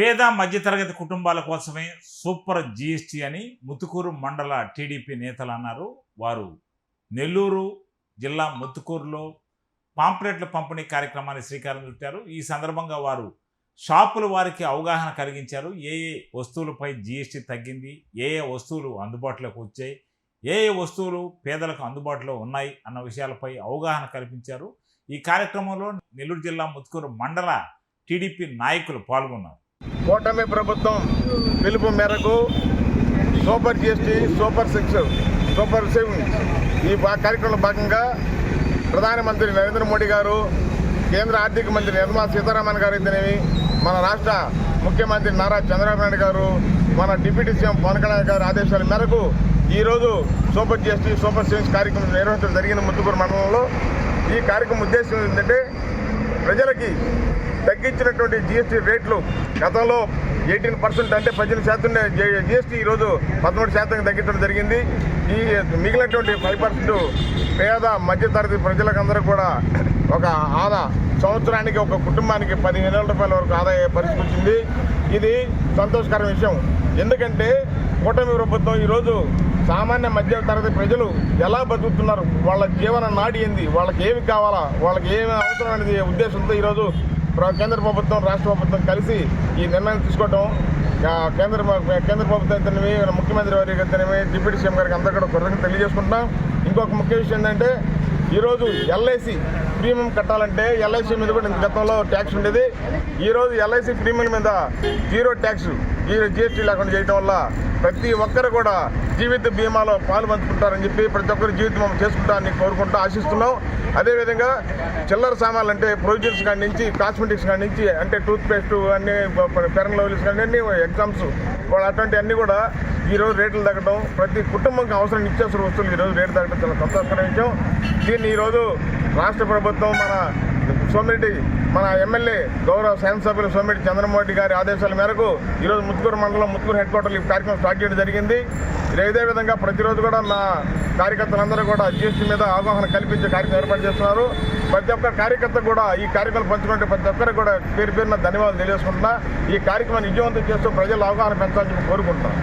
పేద మధ్యతరగతి కుటుంబాల కోసమే సూపర్ జీఎస్టీ అని ముతుకూరు మండల టీడీపీ నేతలు అన్నారు. వారు నెల్లూరు జిల్లా ముత్తుకూరులో పాంప్లెట్ల పంపిణీ కార్యక్రమాన్ని శ్రీకారం చుట్టారు. ఈ సందర్భంగా వారు షాపులు వారికి అవగాహన కలిగించారు. ఏ ఏ వస్తువులపై జీఎస్టీ తగ్గింది ఏ ఏ వస్తువులు అందుబాటులోకి వచ్చాయి ఏ ఏ వస్తువులు పేదలకు అందుబాటులో ఉన్నాయి అన్న విషయాలపై అవగాహన కల్పించారు. ఈ కార్యక్రమంలో నెల్లూరు జిల్లా ముత్తుకూరు మండల టీడీపీ నాయకులు పాల్గొన్నారు. కూటమి ప్రభుత్వం పిలుపు మేరకు super GST super six super seven ఈ భా- కార్యక్రమంలో భాగంగా ప్రధానమంత్రి నరేంద్ర మోడీ గారు కేంద్ర ఆర్థిక మంత్రి నిర్మలా సీతారామన్ గారు అయితేనేమి మన రాష్ట్ర ముఖ్యమంత్రి నారా చంద్రబాబు నాయుడు గారు మన డిప్యూటీ సీఎం పవన్ కళ్యాణ్ గారి ఆదేశాల మేరకు ఈరోజు సూపర్ జిఎస్టీ సూపర్ సేవింగ్స్ కార్యక్రమం నిర్వహించడం జరిగిన ముత్తుకూరు మండలంలో. ఈ కార్యక్రమం ఉద్దేశం ఏంటంటే ప్రజలకి తగ్గించినటువంటి జిఎస్టీ రేట్లు గతంలో ఎయిటీన్ పర్సెంట్ అంటే పద్దెనిమిది శాతం జిఎస్టీ ఈరోజు పదమూడు శాతం తగ్గించడం జరిగింది. ఈ మిగిలినటువంటి ఫైవ్ పర్సెంట్ పేద మధ్యతరగతి ప్రజలకందరూ కూడా ఒక ఆదా. సంవత్సరానికి ఒక కుటుంబానికి పదిహేను వేల రూపాయల వరకు ఆదాయ పరిస్థితి వచ్చింది. ఇది సంతోషకర విషయం. ఎందుకంటే కూటమి ప్రభుత్వం ఈరోజు సామాన్య మధ్య తరగతి ప్రజలు ఎలా బతుకుతున్నారు? వాళ్ళ జీవన నాడి ఏంది? వాళ్ళకి ఏమి కావాలా? వాళ్ళకి ఏమి అవసరం అనేది ఉద్దేశంతో ఈరోజు కేంద్ర ప్రభుత్వం రాష్ట్ర ప్రభుత్వం కలిసి ఈ నిర్ణయం తీసుకోవటం కేంద్ర కేంద్ర ప్రభుత్వం ముఖ్యమంత్రి వారికి అయితేనేమి డిప్యూటీ సీఎం గారికి అందరూ కూడా కృతజ్ఞత తెలియజేసుకుంటున్నాం. ఇంకొక ముఖ్య విషయం ఏంటంటే ఈరోజు ఎల్ఐసి ప్రీమియం కట్టాలంటే ఎల్ఐసి మీద కూడా ఇంత గతంలో ట్యాక్స్ ఉండేది. ఈరోజు ఎల్ఐసి ప్రీమియం మీద జీరో ట్యాక్స్ జీరో జిఎస్టీ లేకుండా చేయడం వల్ల ప్రతి ఒక్కరు కూడా జీవిత బీమాలో పాల్పంచుకుంటారని చెప్పి ప్రతి ఒక్కరు జీవితం చేసుకుంటారని కోరుకుంటూ ఆశిస్తున్నాం. అదేవిధంగా చిల్లర సామాన్లు అంటే ప్రొవిజన్స్ కాడి నుంచి కాస్మెటిక్స్ కాడి నుంచి అంటే టూత్పేస్ట్ అన్ని పెరన్ లవ్లీస్ కానీ అన్ని ఎగ్జామ్స్ అటువంటి అన్నీ కూడా ఈరోజు రేట్లు తగ్గడం ప్రతి కుటుంబంకి అవసరం నిత్యావసర వస్తువులు ఈరోజు రేటు తగ్గడం చాలా సంతోషకరమైన విషయం. దీన్ని ఈరోజు రాష్ట్ర ప్రభుత్వం మన సోమిరెడ్డి మన ఎమ్మెల్యే గౌరవ శాసనసభ్యులు సోమిరెడ్డి చంద్రమోహన్ గారి ఆదేశాల మేరకు ఈరోజు ముత్తుకూరు మండలం ముత్తుకూరు హెడ్ క్వార్టర్ ఈ కార్యక్రమం స్టార్ట్ చేయడం జరిగింది. ఇదే విధంగా ప్రతిరోజు కూడా నా కార్యకర్తలందరూ కూడా జిఎస్టీ మీద అవగాహన కల్పించే కార్యక్రమం ఏర్పాటు చేస్తున్నారు. ప్రతి ఒక్క కార్యకర్త కూడా ఈ కార్యక్రమం పంచుకుంటే ప్రతి ఒక్కరికి కూడా పేరు పేరున ధన్యవాదాలు తెలియజేసుకుంటున్నా. ఈ కార్యక్రమాన్ని విజయవంతం చేస్తూ ప్రజల అవగాహన పెంచాలని కోరుకుంటున్నాను